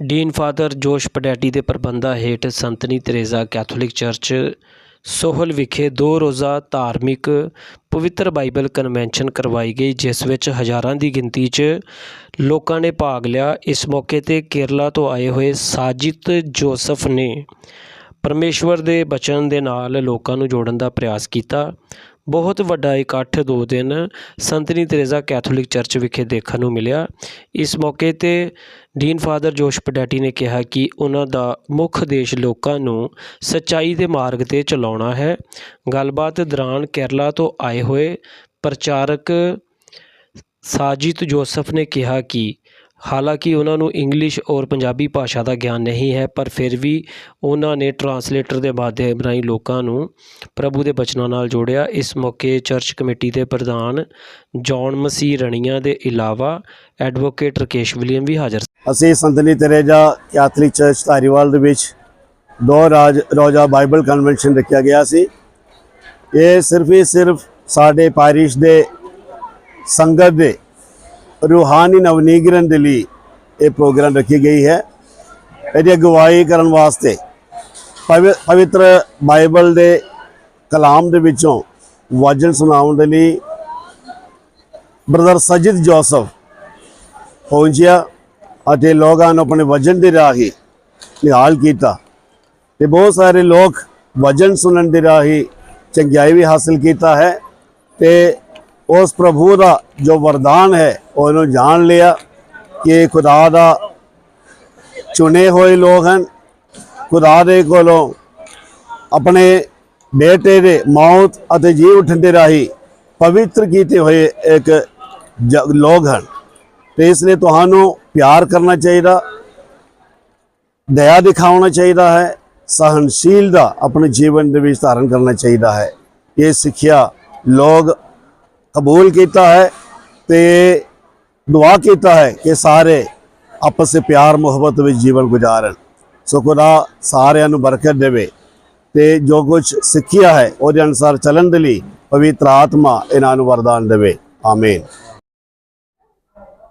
Dean father ਜੋਸ਼ ਪਡੈਟੀ ਦੇ ਪ੍ਰਬੰਧਾਂ ਹੇਠ ਸੰਤਨੀ ਤਰੇਜ਼ਾ ਕੈਥੋਲਿਕ ਚਰਚ, ਸੋਹਲ ਵਿਖੇ ਦੋ ਰੋਜ਼ਾ ਧਾਰਮਿਕ ਪਵਿੱਤਰ ਬਾਈਬਲ ਕਨਵੈਨਸ਼ਨ ਕਰਵਾਈ ਗਈ, ਜਿਸ ਵਿੱਚ ਹਜ਼ਾਰਾਂ ਦੀ ਗਿਣਤੀ 'ਚ ਲੋਕਾਂ ਨੇ ਭਾਗ ਲਿਆ। ਇਸ ਮੌਕੇ ਤੇ ਕੇਰਲਾ ਤੋਂ ਆਏ ਹੋਏ ਸਾਜਿਤ ਜੋਸਫ ਨੇ ਪਰਮੇਸ਼ਵਰ ਦੇ ਬਚਨ ਦੇ ਨਾਲ ਲੋਕਾਂ ਨੂੰ ਜੋੜਨ ਦਾ ਪ੍ਰਯਾਸ ਕੀਤਾ। ਬਹੁਤ ਵੱਡਾ ਇਕੱਠ ਦੋ ਦਿਨ ਸੰਤਨੀ ਤਰੇਜ਼ਾ ਕੈਥੋਲਿਕ ਚਰਚ ਵਿਖੇ ਦੇਖਣ ਨੂੰ ਮਿਲਿਆ। ਇਸ ਮੌਕੇ ਤੇ ਡੀਨ ਫਾਦਰ ਜੋਸ਼ ਪਡੈਟੀ ਨੇ ਕਿਹਾ ਕਿ ਉਹਨਾਂ ਦਾ ਮੁੱਖ ਉਦੇਸ਼ ਲੋਕਾਂ ਨੂੰ ਸੱਚਾਈ ਦੇ ਮਾਰਗ ਤੇ ਚਲਾਉਣਾ ਹੈ। ਗੱਲਬਾਤ ਦੌਰਾਨ ਕੇਰਲਾ ਤੋਂ ਆਏ ਹੋਏ ਪ੍ਰਚਾਰਕ ਸਾਜਿਤ ਜੋਸਫ ਨੇ ਕਿਹਾ ਕਿ ਹਾਲਾਂਕਿ ਉਹਨਾਂ ਨੂੰ ਇੰਗਲਿਸ਼ ਔਰ ਪੰਜਾਬੀ ਭਾਸ਼ਾ ਦਾ ਗਿਆਨ ਨਹੀਂ ਹੈ, ਪਰ ਫਿਰ ਵੀ ਉਹਨਾਂ ਨੇ ਟਰਾਂਸਲੇਟਰ ਦੇ ਮਾਧਿਅਮ ਰਾਹੀਂ ਲੋਕਾਂ ਨੂੰ ਪ੍ਰਭੂ ਦੇ ਬਚਨਾਂ ਨਾਲ ਜੋੜਿਆ। ਇਸ ਮੌਕੇ ਚਰਚ ਕਮੇਟੀ ਦੇ ਪ੍ਰਧਾਨ ਜੌਨ ਮਸੀਹ ਰਣੀਆਂ ਦੇ ਇਲਾਵਾ ਐਡਵੋਕੇਟ ਰਕੇਸ਼ ਵਿਲੀਅਮ ਵੀ ਹਾਜ਼ਰ ਅਸੀਂ ਸੰਤਨੀ ਤਰੇਜਾ ਕੈਥਲਿਕ ਚਰਚ ਧਾਰੀਵਾਲ ਦੇ ਵਿੱਚ ਦੋ ਰਾਜ, ਰੋਜ਼ਾ ਬਾਈਬਲ ਕਨਵੈਨਸ਼ਨ ਰੱਖਿਆ ਗਿਆ ਸੀ। ਇਹ ਸਿਰਫ ਹੀ ਸਿਰਫ ਸਾਡੇ ਪਾਰਿਸ਼ ਦੇ ਸੰਗਤ ਦੇ ਰੂਹਾਨੀ ਨਵਨੀਗਰਨ ਦੇ ਲਈ ਇਹ ਪ੍ਰੋਗਰਾਮ ਰੱਖੀ ਗਈ ਹੈ। ਇਹਦੀ ਅਗਵਾਈ ਕਰਨ ਵਾਸਤੇ ਪਵਿ- ਪਵਿੱਤਰ ਬਾਈਬਲ ਦੇ ਕਲਾਮ ਦੇ ਵਿੱਚੋਂ ਵਚਨ ਸੁਣਾਉਣ ਦੇ ਲਈ ਬ੍ਰਦਰ ਸਜਿਦ ਜੋਸਫ ਪਹੁੰਚਿਆ ਅਤੇ ਲੋਕਾਂ ਨੂੰ ਆਪਣੇ ਵਜਨ ਦੇ ਰਾਹੀਂ ਨਿਹਾਲ ਕੀਤਾ ਤੇ ਬਹੁਤ ਸਾਰੇ ਲੋਕ ਵਜਨ ਸੁਣਨ ਦੇ ਰਾਹੀਂ ਚੰਗਿਆਈ ਵੀ ਹਾਸਲ ਕੀਤਾ ਹੈ ਤੇ ਉਸ ਪ੍ਰਭੂ ਦਾ ਜੋ ਵਰਦਾਨ ਹੈ ਉਹਨੂੰ ਜਾਣ ਲਿਆ ਕਿ ਖੁਦਾ ਦਾ ਚੁਣੇ ਹੋਏ ਲੋਕ ਹਨ। ਖੁਦਾ ਦੇ ਕੋਲੋਂ ਆਪਣੇ ਬੇਟੇ ਦੇ ਮੌਤ ਅਤੇ ਜੀ ਉੱਠਣ ਦੇ ਰਾਹੀਂ ਪਵਿੱਤਰ ਕੀਤੇ ਹੋਏ ਇੱਕ ਜ- ਲੋਕ ਹਨ। ਤੇ ਇਸ ਲਈ ਤੁਹਾਨੂੰ ਪਿਆਰ ਕਰਨਾ ਚਾਹੀਦਾ, ਦਇਆ ਦਿਖਾਉਣਾ ਚਾਹੀਦਾ ਹੈ ਸਹਨਸ਼ੀਲ ਦਾ ਆਪਣੇ ਜੀਵਨ ਦੇ ਵਿੱਚ ਧਾਰਨ ਕਰਨਾ ਚਾਹੀਦਾ ਹੈ। ਇਹ ਸਿੱਖਿਆ ਲੋਕ ਕਬੂਲ ਕੀਤਾ ਹੈ ਤੇ ਦੁਆ ਕੀਤਾ ਹੈ ਕਿ ਸਾਰੇ ਆਪਸ ਵਿੱਚ ਪਿਆਰ, ਮੁਹੱਬਤ ਵਿੱਚ ਜੀਵਨ ਗੁਜ਼ਾਰਨ। ਸੋ ਖੁਦਾ ਸਾਰਿਆਂ ਨੂੰ ਬਰਕਤ ਦੇਵੇ ਤੇ ਜੋ ਕੁਝ ਸਿੱਖਿਆ ਹੈ, ਉਹਦੇ ਅਨੁਸਾਰ ਚੱਲਣ ਦੇ ਲਈ ਪਵਿੱਤਰ ਆਤਮਾ ਇਹਨਾਂ ਨੂੰ ਵਰਦਾਨ ਦੇਵੇ। ਆਮੀਨ।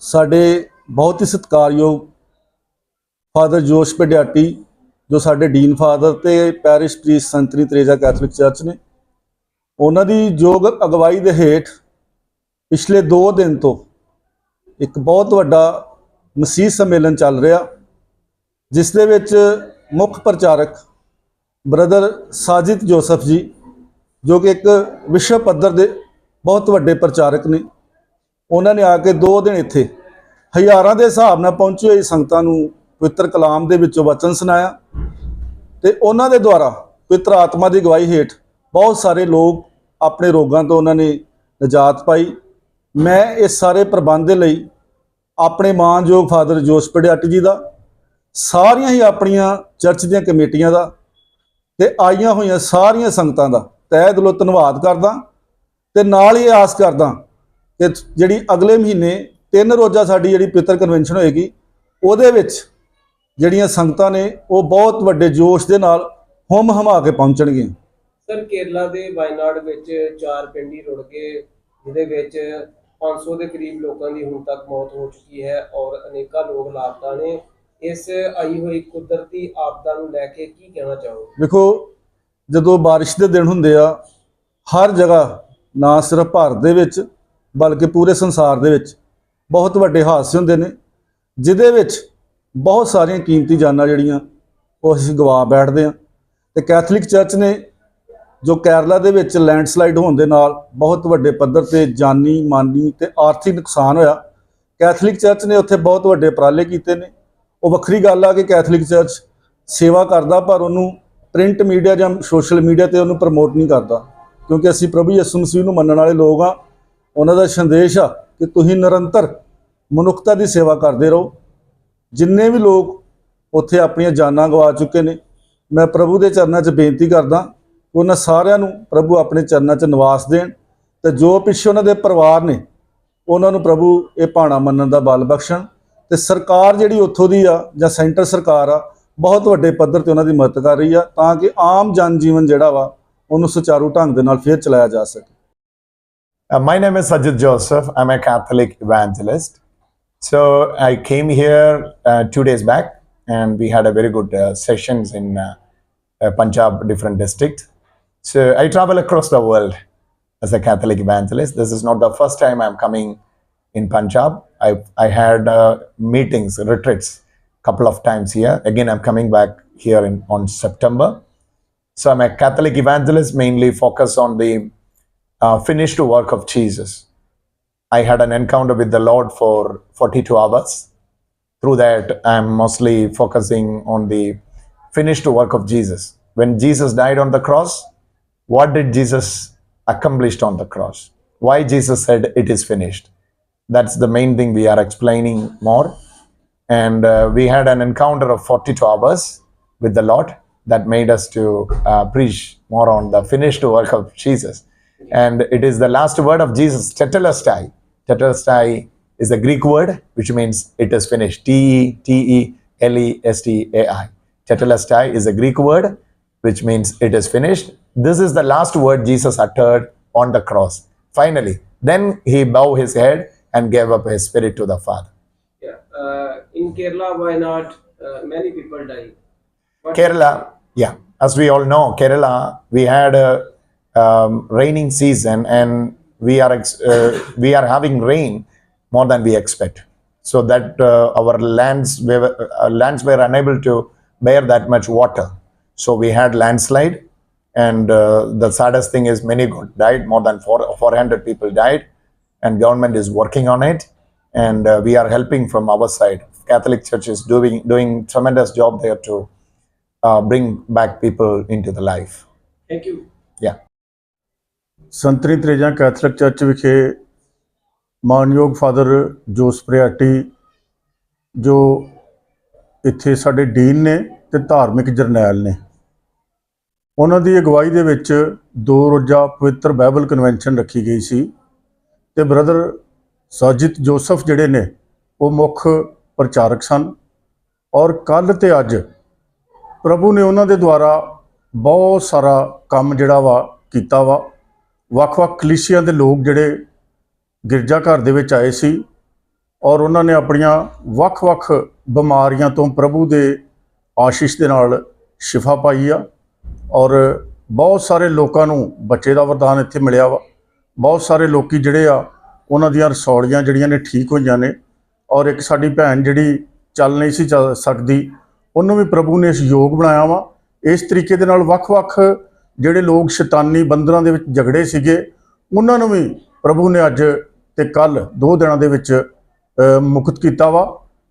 ਸਾਡੇ ਬਹੁਤ ਹੀ ਸਤਿਕਾਰਯੋਗ ਫਾਦਰ ਜੋਸ਼ ਪਡਿਆਟੀ ਜੋ ਸਾਡੇ ਡੀਨ ਫਾਦਰ ਤੇ ਪੈਰਿਸ਼ ਪ੍ਰੀਸ ਸੰਤਰੀ ਤਰੇਜ਼ਾ ਕੈਥੋਲਿਕ ਚਰਚ ਨੇ, ਉਹਨਾਂ ਦੀ ਯੋਗ ਅਗਵਾਈ ਦੇ ਹੇਠ ਪਿਛਲੇ 2 ਦਿਨ ਤੋਂ ਇੱਕ ਬਹੁਤ ਵੱਡਾ ਮਸੀਹ ਸੰਮੇਲਨ ਚੱਲ ਰਿਹਾ, ਜਿਸ ਦੇ ਵਿੱਚ ਮੁੱਖ ਪ੍ਰਚਾਰਕ ਬ੍ਰਦਰ ਸਾਜਿਦ ਜੋਸਫ ਜੀ, ਜੋ ਕਿ ਇੱਕ ਵਿਸ਼ਵ ਪੱਧਰ ਦੇ ਬਹੁਤ ਵੱਡੇ ਪ੍ਰਚਾਰਕ ਨੇ, ਉਹਨਾਂ ਨੇ ਆ ਕੇ 2 ਦਿਨ ਇੱਥੇ ਹਜ਼ਾਰਾਂ ਦੇ ਹਿਸਾਬ ਨਾਲ ਪਹੁੰਚੀ ਹੋਈ ਸੰਗਤਾਂ ਨੂੰ ਪਵਿੱਤਰ ਕਲਾਮ ਦੇ ਵਿੱਚੋਂ ਵਚਨ ਸੁਣਾਇਆ ਤੇ ਉਹਨਾਂ ਦੇ ਦੁਆਰਾ ਪਵਿੱਤਰ ਆਤਮਾ ਦੀ ਗਵਾਹੀ ਹੇਠ ਬਹੁਤ ਸਾਰੇ ਲੋਕ ਆਪਣੇ ਰੋਗਾਂ ਤੋਂ ਉਹਨਾਂ ਨੇ ਨਜਾਤ ਪਾਈ। ਮੈਂ ਇਸ ਸਾਰੇ ਪ੍ਰਬੰਧ ਦੇ ਲਈ ਆਪਣੇ ਮਾਨਯੋਗ ਫਾਦਰ ਜੋਸ ਪੜਿਆਟੀ ਜੀ ਦਾ, ਸਾਰੀਆਂ ਹੀ ਆਪਣੀਆਂ ਚਰਚ ਦੀਆਂ ਕਮੇਟੀਆਂ ਦਾ ਤੇ ਆਈਆਂ ਹੋਈਆਂ ਸਾਰੀਆਂ ਸੰਗਤਾਂ ਦਾ ਤਹਿ ਦਿਲੋਂ ਧੰਨਵਾਦ ਕਰਦਾ ਤੇ ਨਾਲ ਹੀ ਆਸ ਕਰਦਾ ਕਿ ਜਿਹੜੀ ਅਗਲੇ ਮਹੀਨੇ ਤਿੰਨ ਰੋਜ਼ਾ ਸਾਡੀ ਜਿਹੜੀ ਪਿੱਤਰ ਕਨਵੈਨਸ਼ਨ ਹੋਏਗੀ, ਉਹਦੇ ਵਿੱਚ ਜਿਹੜੀਆਂ ਸੰਗਤਾਂ ਨੇ ਉਹ ਬਹੁਤ ਵੱਡੇ ਜੋਸ਼ ਦੇ ਨਾਲ ਹੁਮ ਹਮਾ ਕੇ ਪਹੁੰਚਣਗੀਆਂ। ਸਰ, ਕੇਰਲਾ ਦੇ ਵਾਇਨਾਡ ਵਿੱਚ ਚਾਰ ਪਿੰਡੀ ਰੁੜ ਗਏ, ਜਿਹਦੇ ਵਿੱਚ 500 ਦੇ ਕਰੀਬ ਲੋਕਾਂ ਦੀ ਹੁਣ ਤੱਕ ਮੌਤ ਹੋ ਚੁੱਕੀ ਹੈ ਔਰ ਅਨੇਕਾਂ ਲੋਕ ਲਾਪਤਾ ਨੇ। ਇਸ ਆਈ ਹੋਈ ਕੁਦਰਤੀ ਆਪਦਾ ਨੂੰ ਲੈ ਕੇ ਕੀ ਕਹਿਣਾ ਚਾਹੋ ਦੇਖੋ ਜਦੋਂ ਬਾਰਿਸ਼ ਦੇ ਦਿਨ ਹੁੰਦੇ ਆ, ਹਰ ਜਗ੍ਹਾ, ਨਾ ਸਿਰਫ ਭਾਰਤ ਦੇ ਵਿੱਚ, ਬਲਕਿ ਪੂਰੇ ਸੰਸਾਰ ਦੇ ਵਿੱਚ ਬਹੁਤ ਵੱਡੇ ਹਾਦਸੇ ਹੁੰਦੇ ਨੇ, ਜਿਹਦੇ ਵਿੱਚ ਬਹੁਤ ਸਾਰੀਆਂ ਕੀਮਤੀ ਜਾਨਾਂ ਜਿਹੜੀਆਂ, ਉਹ ਅਸੀਂ ਗਵਾ ਬੈਠਦੇ ਆ ਤੇ ਕੈਥੋਲਿਕ ਚਰਚ ਨੇ ਜੋ ਕੇਰਲਾ ਦੇ ਵਿੱਚ ਲੈਂਡਸਲਾਈਡ ਹੋਣ ਦੇ ਨਾਲ ਬਹੁਤ ਵੱਡੇ ਪੱਧਰ ਤੇ ਜਾਨੀ, ਮਾਨੀ ਤੇ ਆਰਥਿਕ ਨੁਕਸਾਨ ਹੋਇਆ। ਕੈਥੋਲਿਕ ਚਰਚ ਨੇ ਉੱਥੇ ਬਹੁਤ ਵੱਡੇ ਉਪਰਾਲੇ ਕੀਤੇ ਨੇ। ਉਹ ਵੱਖਰੀ ਗੱਲ ਆ ਕਿ ਕੈਥੋਲਿਕ ਚਰਚ ਸੇਵਾ ਕਰਦਾ, ਪਰ ਉਹਨੂੰ ਪ੍ਰਿੰਟ ਮੀਡੀਆ ਜਾਂ ਸੋਸ਼ਲ ਮੀਡੀਆ ਤੇ ਉਹਨੂੰ ਪ੍ਰਮੋਟ ਨਹੀਂ ਕਰਦਾ। ਕਿਉਂਕਿ ਅਸੀਂ ਪ੍ਰਭੂ ਯਿਸੂ ਮਸੀਹ ਨੂੰ ਮੰਨਣ ਵਾਲੇ ਲੋਕ ਆ। ਉਹਨਾਂ ਦਾ ਸੰਦੇਸ਼ ਆ ਕਿ ਤੁਸੀਂ ਨਿਰੰਤਰ ਮਨੁੱਖਤਾ ਦੀ ਸੇਵਾ ਕਰਦੇ ਰਹੋ। ਜਿੰਨੇ ਵੀ ਲੋਕ ਉੱਥੇ ਆਪਣੀਆਂ ਜਾਨਾਂ ਗਵਾ ਚੁੱਕੇ ਨੇ, ਮੈਂ ਪ੍ਰਭੂ ਦੇ ਚਰਨਾਂ 'ਚ ਬੇਨਤੀ ਕਰਦਾ ਉਹਨਾਂ ਸਾਰਿਆਂ ਨੂੰ ਪ੍ਰਭੂ ਆਪਣੇ ਚਰਨਾਂ 'ਚ ਨਿਵਾਸ ਦੇਣ ਤੇ ਜੋ ਪਿੱਛੇ ਉਹਨਾਂ ਦੇ ਪਰਿਵਾਰ ਨੇ ਉਹਨਾਂ ਨੂੰ ਪ੍ਰਭੂ ਇਹ ਭਾਣਾ ਮੰਨਣ ਦਾ ਬਲ ਬਖਸ਼ਣ ਤੇ ਸਰਕਾਰ ਜਿਹੜੀ ਉੱਥੋਂ ਦੀ ਆ ਜਾਂ ਸੈਂਟਰ ਸਰਕਾਰ ਆ ਬਹੁਤ ਵੱਡੇ ਪੱਧਰ ਤੇ ਉਹਨਾਂ ਦੀ ਮਦਦ ਕਰ ਰਹੀ ਆ ਤਾਂ ਕਿ ਆਮ ਜਨ ਜੀਵਨ ਜਿਹੜਾ ਵਾ ਉਹਨੂੰ ਸੁਚਾਰੂ ਢੰਗ ਦੇ ਨਾਲ ਫੇਰ ਚਲਾਇਆ ਜਾ ਸਕੇ Uh, my name is Sajid Joseph. I'm a Catholic evangelist. So I came here uh, two days back and we had a very good uh, sessions in uh, uh, Punjab, different district. So I travel across the world as a Catholic evangelist. This is not the first time I'm coming in Punjab. I I had uh, meetings, retreats, couple of times here. Again, I'm coming back here in on September. So I'm a Catholic evangelist, mainly focus on the uh, finished work of Jesus. I had an encounter with the Lord for 42 hours. Through that, I'm mostly focusing on the finished work of Jesus. When Jesus died on the cross, what did Jesus accomplished on the cross? Why Jesus said it is finished? That's the main thing we are explaining more. And uh, we had an encounter of 42 hours with the Lord that made us to uh, preach more on the finished work of Jesus. And it is the last word of Jesus, tetelestai. Tetelestai is a Greek word which means it is finished. T E T E L E S T A I. Tetelestai is a Greek word which means it is finished. This is the last word Jesus uttered on the cross. Finally, then he bowed his head and gave up his spirit to the Father. Yeah. Uh, in Kerala, why not? Uh, many people die. Kerala, yeah, as we all know, Kerala, we had a um, raining season, and we are ex- uh, we are having rain more than we expect. So that uh, our lands were uh, lands were unable to bear that much water. So we had landslide, and uh, the saddest thing is many got died. More than four, 400 people died, and government is working on it, and uh, we are helping from our side. Catholic Church is doing doing tremendous job there to uh, bring back people into the life. Thank you. Yeah. ਸੰਤਰੀ Teresa Catholic church ਵਿਖੇ ਮਾਨਯੋਗ father ਜੋਸ ਪ੍ਰਿਆਟੀ ਜੋ ਇੱਥੇ ਸਾਡੇ dean ਨੇ ਤੇ ਧਾਰਮਿਕ ਜਰਨੈਲ ਨੇ ਉਹਨਾਂ ਦੀ ਅਗਵਾਈ ਦੇ ਵਿੱਚ ਦੋ ਰੋਜ਼ਾ ਪਵਿੱਤਰ ਬਾਈਬਲ ਕਨਵੈਨਸ਼ਨ ਰੱਖੀ ਗਈ ਸੀ ਤੇ ਬ੍ਰਦਰ ਸਾਜਿਤ ਜੋਸਫ ਜਿਹੜੇ ਨੇ ਉਹ ਮੁੱਖ ਪ੍ਰਚਾਰਕ ਸਨ ਔਰ ਕੱਲ ਤੇ ਅੱਜ ਪ੍ਰਭੂ ਨੇ ਉਹਨਾਂ ਦੇ ਦੁਆਰਾ ਬਹੁਤ ਸਾਰਾ ਕੰਮ ਜਿਹੜਾ ਵਾ ਕੀਤਾ ਵਾ। ਵੱਖ-ਵੱਖ ਕਲੀਸਿਆਂ ਦੇ ਲੋਕ ਜਿਹੜੇ ਗਿਰਜਾ ਘਰ ਦੇ ਵਿੱਚ ਆਏ ਸੀ ਔਰ ਉਹਨਾਂ ਨੇ ਆਪਣੀਆਂ ਵੱਖ-ਵੱਖ ਬਿਮਾਰੀਆਂ ਤੋਂ ਪ੍ਰਭੂ ਦੇ ਆਸ਼ੀਸ਼ ਦੇ ਨਾਲ ਸ਼ਿਫਾ ਪਾਈ ਆ। ਔਰ ਬਹੁਤ ਸਾਰੇ ਲੋਕਾਂ ਨੂੰ ਬੱਚੇ ਦਾ ਵਰਦਾਨ ਇੱਥੇ ਮਿਲਿਆ ਵਾ। ਬਹੁਤ ਸਾਰੇ ਲੋਕੀ ਜਿਹੜੇ ਆ, ਉਹਨਾਂ ਦੀਆਂ ਰਸੌਲੀਆਂ ਜਿਹੜੀਆਂ ਨੇ ਠੀਕ ਹੋਈਆਂ ਨੇ। ਔਰ ਇੱਕ ਸਾਡੀ ਭੈਣ ਜਿਹੜੀ ਚੱਲ ਨਹੀਂ ਸੀ ਚੱਲ ਸਕਦੀ, ਉਹਨੂੰ ਵੀ ਪ੍ਰਭੂ ਨੇ ਇਸ ਯੋਗ ਬਣਾਇਆ ਵਾ। ਇਸ ਤਰੀਕੇ ਦੇ ਨਾਲ ਵੱਖ-ਵੱਖ ਜਿਹੜੇ ਲੋਕ ਸ਼ੈਤਾਨੀ ਬੰਦਰਾਂ ਦੇ ਵਿੱਚ ਝਗੜੇ ਸੀਗੇ, ਉਹਨਾਂ ਨੂੰ ਵੀ ਪ੍ਰਭੂ ਨੇ ਅੱਜ ਤੇ ਕੱਲ ਦੋ ਦਿਨਾਂ ਦੇ ਵਿੱਚ ਮੁਕਤ ਕੀਤਾ ਵਾ।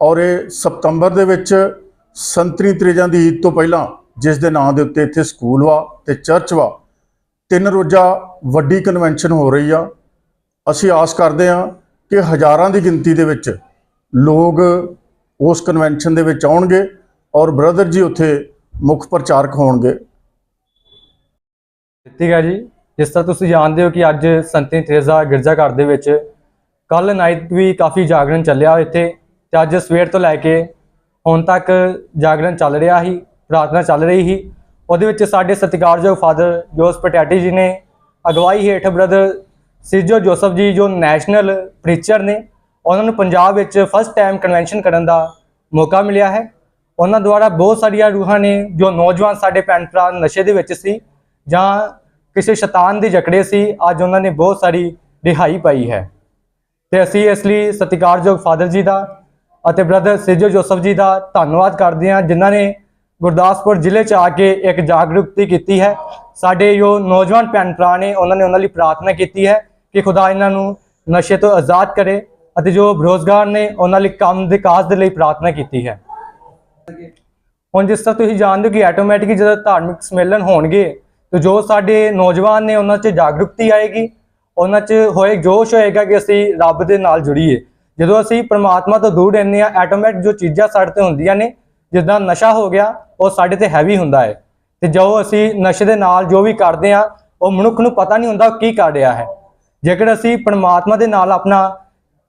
ਔਰ ਇਹ ਸਤੰਬਰ ਦੇ ਵਿੱਚ ਸੰਤਰੀ ਤ੍ਰੇਜਾਂ ਦੀ ਈਦ ਤੋਂ ਪਹਿਲਾਂ ਜਿਸ ਦੇ ਨਾਂ ਦੇ ਉੱਤੇ ਇੱਥੇ ਸਕੂਲ ਵਾ ਤੇ ਚਰਚ ਵਾ। ਤਿੰਨ ਰੋਜ਼ਾ ਵੱਡੀ ਕਨਵੈਨਸ਼ਨ ਹੋ ਰਹੀ ਆ। ਅਸੀਂ ਆਸ ਕਰਦੇ ਹਾਂ ਕਿ ਹਜ਼ਾਰਾਂ ਦੀ ਗਿਣਤੀ ਦੇ ਵਿੱਚ ਲੋਕ ਉਸ ਕਨਵੈਨਸ਼ਨ ਦੇ ਵਿੱਚ ਆਉਣਗੇ ਔਰ ਬ੍ਰਦਰ ਜੀ ਉੱਥੇ ਮੁੱਖ ਪ੍ਰਚਾਰਕ ਹੋਣਗੇ। ਠੀਕ ਹੈ ਜੀ, ਜਿਸ ਤਰ੍ਹਾਂ ਤੁਸੀਂ ਜਾਣਦੇ ਹੋ ਕਿ ਅੱਜ ਸੰਤੀ ਥੇਰੇਜ਼ਾ ਗਿਰਜਾ ਘਰ ਦੇ ਵਿੱਚ ਕੱਲ ਨਾਈਟ ਵੀ ਕਾਫੀ ਜਾਗਰਣ ਚੱਲਿਆ ਇੱਥੇ ਤੇ ਅੱਜ ਸਵੇਰ ਤੋਂ ਲੈ ਕੇ ਹੁਣ ਤੱਕ ਜਾਗਰਣ ਚੱਲ ਰਿਹਾ ਸੀ। ਪ੍ਰਾਰਥਨਾ ਚੱਲ ਰਹੀ ਸੀ। ਉਹਦੇ ਵਿੱਚ ਸਾਡੇ ਸਤਿਕਾਰਯੋਗ ਫਾਦਰ ਜੋਸ ਪਟਿਆਟੀ ਜੀ ਨੇ, ਅਗਵਾਈ ਹੇਠ ਬ੍ਰਦਰ ਸਿਜੋ ਜੋਸਫ ਜੀ, ਜੋ ਨੈਸ਼ਨਲ ਪ੍ਰੀਚਰ ਨੇ, ਉਹਨਾਂ ਨੂੰ ਪੰਜਾਬ ਵਿੱਚ ਫਸਟ ਟਾਈਮ ਕਨਵੈਨਸ਼ਨ ਕਰਨ ਦਾ ਮੌਕਾ ਮਿਲਿਆ ਹੈ। ਉਹਨਾਂ ਦੁਆਰਾ ਬਹੁਤ ਸਾਰੀਆਂ ਰੂਹਾਂ ਨੇ, ਜੋ ਨੌਜਵਾਨ ਸਾਡੇ ਭੈਣ ਭਰਾ ਨਸ਼ੇ ਦੇ ਵਿੱਚ ਸੀ, ਜਾਂ ਕਿਸੇ ਸ਼ੈਤਾਨ ਦੇ ਜਕੜੇ ਸੀ, ਅੱਜ ਉਹਨਾਂ ਨੇ ਬਹੁਤ ਸਾਰੀ ਰਿਹਾਈ ਪਾਈ ਹੈ। ਤੇ ਅਸੀਂ ਇਸ ਲਈ ਸਤਿਕਾਰਯੋਗ ਫਾਦਰ ਜੀ ਦਾ ਅਤੇ ਬ੍ਰਦਰ ਸਿਜੋ ਜੋਸਫ ਜੀ ਦਾ ਧੰਨਵਾਦ ਕਰਦੇ ਹਾਂ, ਜਿਨ੍ਹਾਂ ਨੇ ਗੁਰਦਾਸਪੁਰ ਜ਼ਿਲ੍ਹੇ ਚ ਆ ਕੇ ਇੱਕ ਜਾਗਰੂਕਤੀ ਕੀਤੀ ਹੈ। ਸਾਡੇ ਜੋ ਨੌਜਵਾਨ ਭੈਣ ਭਰਾ ਨੇ, ਉਹਨਾਂ ਨੇ ਉਹਨਾਂ ਲਈ ਪ੍ਰਾਰਥਨਾ ਕੀਤੀ ਹੈ ਕਿ ਖੁਦਾ ਇਹਨਾਂ ਨੂੰ ਨਸ਼ੇ ਤੋਂ ਆਜ਼ਾਦ ਕਰੇ ਅਤੇ ਜੋ ਬੇਰੁਜ਼ਗਾਰ ਨੇ, ਉਹਨਾਂ ਲਈ ਕੰਮ ਦੇ ਕਾਜ ਦੇ ਲਈ ਪ੍ਰਾਰਥਨਾ ਕੀਤੀ ਹੈ। ਹੁਣ ਜਿਸ ਤਰ੍ਹਾਂ ਤੁਸੀਂ ਜਾਣਦੇ ਹੋ ਕਿ ਆਟੋਮੈਟਿਕ ਜਦੋਂ ਧਾਰਮਿਕ ਸੰਮੇਲਨ ਹੋਣਗੇ, ਤੇ ਜੋ ਸਾਡੇ ਨੌਜਵਾਨ ਨੇ, ਉਹਨਾਂ 'ਚ ਜਾਗਰੂਕਤੀ ਆਏਗੀ, ਉਹਨਾਂ 'ਚ ਹੋਏ ਜੋਸ਼ ਹੋਏਗਾ ਕਿ ਅਸੀਂ ਰੱਬ ਦੇ ਨਾਲ ਜੁੜੀਏ। ਜਦੋਂ ਅਸੀਂ ਪਰਮਾਤਮਾ ਤੋਂ ਦੂਰ ਰਹਿੰਦੇ ਆ ਆਟੋਮੈਟਿਕ ਜੋ ਚੀਜ਼ਾਂ ਸਾਡੇ ਤੇ ਹੁੰਦੀਆਂ ਨੇ, ਜਿੱਦਾਂ ਨਸ਼ਾ ਹੋ ਗਿਆ ਉਹ ਸਾਡੇ ਤੇ ਹੈਵੀ ਹੁੰਦਾ ਹੈ। ਤੇ ਜੋ ਅਸੀਂ ਨਸ਼ੇ ਦੇ ਨਾਲ ਜੋ ਵੀ ਕਰਦੇ ਆ ਉਹ ਮਨੁੱਖ ਨੂੰ ਪਤਾ ਨਹੀਂ ਹੁੰਦਾ ਉਹ ਕੀ ਕਰ ਰਿਹਾ ਹੈ। ਜੇਕਰ ਅਸੀਂ ਪਰਮਾਤਮਾ ਦੇ ਨਾਲ ਆਪਣਾ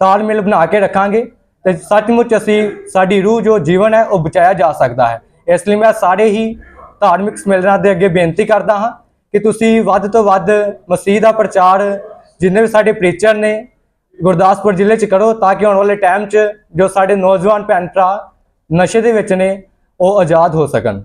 ਤਾਲਮੇਲ ਬਣਾ ਕੇ ਰੱਖਾਂਗੇ, ਤੇ ਸੱਚਮੁੱਚ ਅਸੀਂ ਸਾਡੀ ਰੂਹ ਜੋ ਜੀਵਨ ਹੈ, ਉਹ ਬਚਾਇਆ ਜਾ ਸਕਦਾ ਹੈ। ਇਸ ਲਈ ਮੈਂ ਸਾਰੇ ਹੀ ਧਾਰਮਿਕ ਸਮੇਲਨਾਂ ਦੇ ਅੱਗੇ ਬੇਨਤੀ ਕਰਦਾ ਹਾਂ ਕਿ ਤੁਸੀਂ ਵੱਧ ਤੋਂ ਵੱਧ ਮਸੀਹ ਦਾ ਪ੍ਰਚਾਰ ਜਿੰਨੇ ਵੀ ਸਾਡੇ ਪ੍ਰੀਚਰ ਨੇ, ਗੁਰਦਾਸਪੁਰ ਜ਼ਿਲ੍ਹੇ 'ਚ ਕਰੋ, ਤਾਂ ਕਿ ਆਉਣ ਵਾਲੇ ਟਾਈਮ 'ਚ ਜੋ ਸਾਡੇ ਨੌਜਵਾਨ ਭੈਣ ਭਰਾ ਨਸ਼ੇ ਦੇ ਵਿੱਚ ਨੇ ਉਹ ਆਜ਼ਾਦ ਹੋ ਸਕਣ।